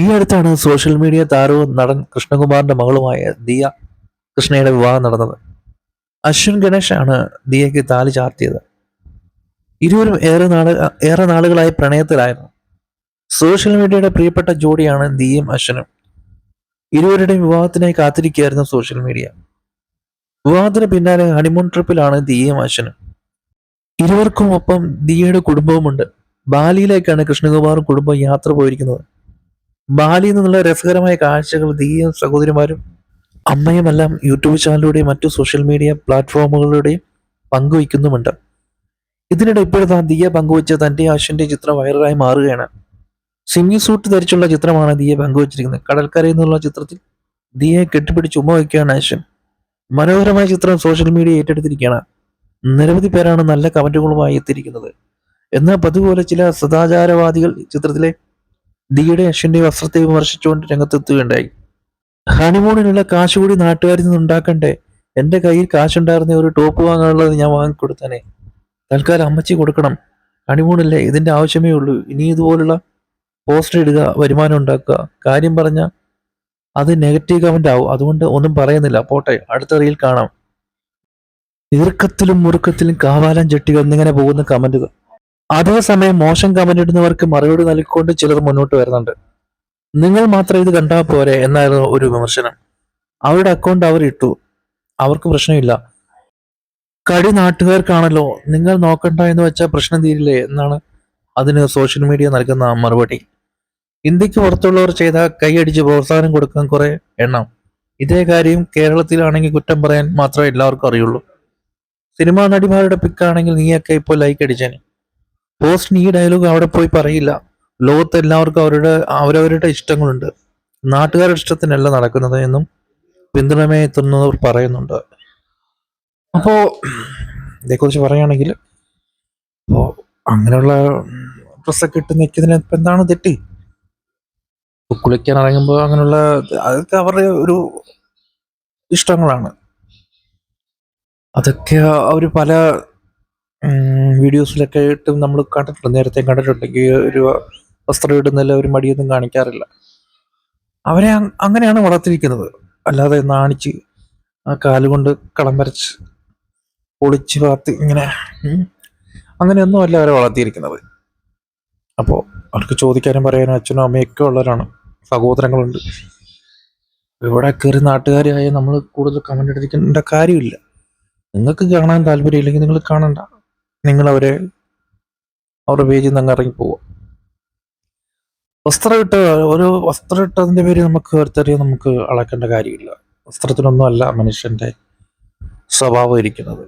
ഈ അടുത്താണ് social media താരവും നടൻ കൃഷ്ണകുമാറിന്റെ മകളുമായ ദിയ കൃഷ്ണയുടെ വിവാഹം നടന്നത്. അശ്വിൻ ഗണേഷ് ആണ് ദിയയ്ക്ക് താലി ചാർത്തിയത്. ഇരുവരും ഏറെ നാൾ ഏറെ നാളുകളായി പ്രണയത്തിലായിരുന്നു. സോഷ്യൽ മീഡിയയുടെ പ്രിയപ്പെട്ട ജോഡിയാണ് ദിയയും അശ്വനും. ഇരുവരുടെയും വിവാഹത്തിനായി കാത്തിരിക്കുകയായിരുന്നു സോഷ്യൽ മീഡിയ. വിവാഹത്തിന് പിന്നാലെ ഹണിമൂൺ ട്രിപ്പിലാണ് ദിയയും അശ്വനും. ഇരുവർക്കും ഒപ്പം ദിയയുടെ കുടുംബവുമുണ്ട്. ബാലിയിലേക്കാണ് കൃഷ്ണകുമാറും കുടുംബം യാത്ര പോയിരിക്കുന്നത്. ബാലിയിൽ നിന്നുള്ള രസകരമായ കാഴ്ചകൾ ദിയയും സഹോദരിമാരും അമ്മയുമെല്ലാം യൂട്യൂബ് ചാനലിലൂടെയും മറ്റു സോഷ്യൽ മീഡിയ പ്ലാറ്റ്ഫോമുകളിലൂടെയും പങ്കുവയ്ക്കുന്നുമുണ്ട്. ഇതിനിടെ ഇപ്പോഴത്തെ ദിയ പങ്കുവച്ച തന്റെ അശ്വിന്റെ ചിത്രം വൈറലായി മാറുകയാണ്. സിമ്മി സൂട്ട് ധരിച്ചുള്ള ചിത്രമാണ് ദിയ പങ്കുവച്ചിരിക്കുന്നത്. കടൽക്കരയിൽ നിന്നുള്ള ചിത്രത്തിൽ ദിയെ കെട്ടിപ്പിടിച്ച് ഉമ്മ വയ്ക്കുകയാണ് അശ്വിൻ മനോഹരമായ ചിത്രം സോഷ്യൽ മീഡിയ ഏറ്റെടുത്തിരിക്കുകയാണ്. നിരവധി പേരാണ് നല്ല കമന്റുകളുമായി എത്തിയിരിക്കുന്നത്. എന്നാൽ പതുപോലെ ചില സദാചാരവാദികൾ ചിത്രത്തിലെ ദിയുടെ അശ്വിന്റെ വസ്ത്രത്തെ വിമർശിച്ചുകൊണ്ട് രംഗത്തെത്തുകയുണ്ടായി. ഹണിമൂണിനുള്ള കാശ് കൂടി നാട്ടുകാരിൽ നിന്ന് ഉണ്ടാക്കണ്ടേ? എന്റെ കയ്യിൽ കാശുണ്ടായിരുന്ന ഒരു ടോപ്പ് വാങ്ങാനുള്ളത് ഞാൻ വാങ്ങിക്കൊടുത്തനെ. തൽക്കാലം അമ്മച്ചി കൊടുക്കണം. ഹണിമൂണല്ലേ ഇതിന്റെ ആവശ്യമേ ഉള്ളൂ. ഇനി ഇതുപോലുള്ള പോസ്റ്റർ ഇടുക വരുമാനം ഉണ്ടാക്കുക. കാര്യം പറഞ്ഞ അത് നെഗറ്റീവ് കമന്റ് ആവും. അതുകൊണ്ട് ഒന്നും പറയുന്നില്ല. പോട്ടെ അടുത്ത റീൽ കാണാം. ഇറുക്കത്തിലും മുറുക്കത്തിലും കാവാലം ചെട്ടികൾ എന്നിങ്ങനെ പോകുന്ന കമന്റുകൾ. അതേസമയം മോശം കമന്റ് ഇടുന്നവർക്ക് മറുപടി നൽകിക്കൊണ്ട് ചിലർ മുന്നോട്ട് വരുന്നുണ്ട്. നിങ്ങൾ മാത്രം ഇത് കണ്ടാൽ പോരെ എന്നായിരുന്നു ഒരു വിമർശനം. അവരുടെ അക്കൗണ്ട് അവർ ഇട്ടു. അവർക്ക് പ്രശ്നമില്ല. കടി നാട്ടുകാർക്കാണല്ലോ. നിങ്ങൾ നോക്കണ്ട എന്ന് വെച്ചാൽ പ്രശ്നം തീരില്ലേ എന്നാണ് അതിന് സോഷ്യൽ മീഡിയ നൽകുന്ന മറുപടി. ഇന്ത്യയ്ക്ക് പുറത്തുള്ളവർ ചെയ്ത കൈയടിച്ച് പ്രോത്സാഹനം കൊടുക്കാൻ കുറെ എണ്ണം. ഇതേ കാര്യം കേരളത്തിലാണെങ്കിൽ കുറ്റം പറയാൻ മാത്രമേ എല്ലാവർക്കും അറിയുള്ളൂ. സിനിമാ നടിമാരുടെ പിക്കാണെങ്കിൽ നീയൊക്കെ ഇപ്പോൾ ലൈക്ക് അടിച്ചേനെ. പോസ്റ്റ് ഈ ഡയലോഗ് അവിടെ പോയി പറയില്ല. ലോകത്ത് എല്ലാവർക്കും അവരുടെ അവരവരുടെ ഇഷ്ടങ്ങളുണ്ട്. നാട്ടുകാരുടെ ഇഷ്ടത്തിനല്ല നടക്കുന്നത് എന്നും പിന്തുണമേ എത്തുന്നവർ പറയുന്നുണ്ട്. അപ്പോൾ ഇതേക്കുറിച്ച് പറയുകയാണെങ്കിൽ അപ്പോൾ അങ്ങനെയുള്ള ഡ്രസ്സൊക്കെ ഇട്ട് നിൽക്കുന്നതിന് ഇപ്പൊ എന്താണ് തെറ്റി? കുളിക്കാൻ ഇറങ്ങുമ്പോൾ അങ്ങനെയുള്ള അതൊക്കെ അവരുടെ ഒരു ഇഷ്ടങ്ങളാണ്. അതൊക്കെ അവർ പല വീഡിയോസിലൊക്കെ ആയിട്ടും നമ്മൾ കണ്ടിട്ടുണ്ട്. നേരത്തെ കണ്ടിട്ടുണ്ടെങ്കിൽ ഒരു വസ്ത്രം ഇടുന്നില്ല ഒരു മടിയൊന്നും കാണിക്കാറില്ല. അവരെ അങ്ങനെയാണ് വളർത്തിയിരിക്കുന്നത്. അല്ലാതെ നാണിച്ച് ആ കാലുകൊണ്ട് കളം വരച്ച് പൊളിച്ച് വളർത്തി ഇങ്ങനെ അങ്ങനെയൊന്നും അല്ല അവരെ വളർത്തിയിരിക്കുന്നത്. അപ്പോൾ അവർക്ക് ചോദിക്കാനും പറയാനും അച്ഛനും അമ്മയൊക്കെ ഉള്ളവരാണ്. സഹോദരങ്ങളുണ്ട്. ഇവിടെ കയറി നാട്ടുകാരായ നമ്മൾ കൂടുതൽ കമന്റ് എടുത്തിരിക്കേണ്ട കാര്യമില്ല. നിങ്ങൾക്ക് കാണാൻ താല്പര്യമില്ലെങ്കിൽ നിങ്ങൾ കാണണ്ട. നിങ്ങൾ അവരെ അവരുടെ പേജിൽ നിന്ന് അങ്ങ് ഇറങ്ങി പോവുക വസ്ത്രം ഇട്ട് ഒരു വസ്ത്രം ഇട്ടതിന്റെ പേര് നമുക്ക് ഒരുത്തരെയും നമുക്ക് അളക്കേണ്ട കാര്യമില്ല. വസ്ത്രത്തിനൊന്നും അല്ല മനുഷ്യന്റെ സ്വഭാവം ഇരിക്കുന്നത്.